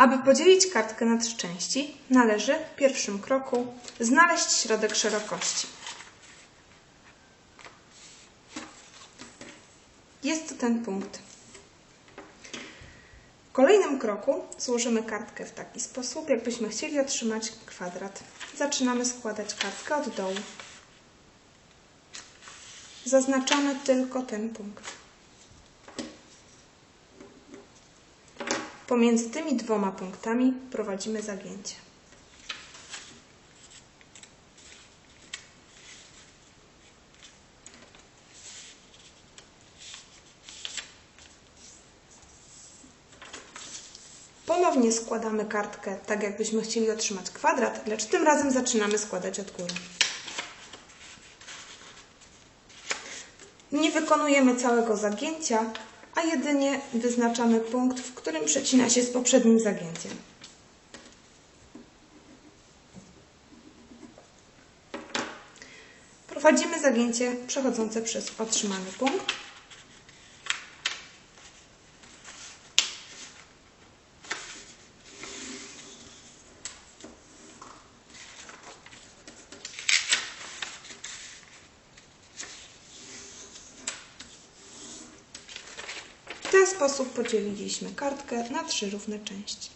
Aby podzielić kartkę na trzy części, należy w pierwszym kroku znaleźć środek szerokości. Jest to ten punkt. W kolejnym kroku złożymy kartkę w taki sposób, jakbyśmy chcieli otrzymać kwadrat. Zaczynamy składać kartkę od dołu. Zaznaczamy tylko ten punkt. Pomiędzy tymi dwoma punktami prowadzimy zagięcie. Ponownie składamy kartkę tak, jakbyśmy chcieli otrzymać kwadrat, lecz tym razem zaczynamy składać od góry. Nie wykonujemy całego zagięcia, a jedynie wyznaczamy punkt, w którym przecina się z poprzednim zagięciem. Prowadzimy zagięcie przechodzące przez otrzymany punkt. Ten sposób podzieliliśmy kartkę na trzy równe części.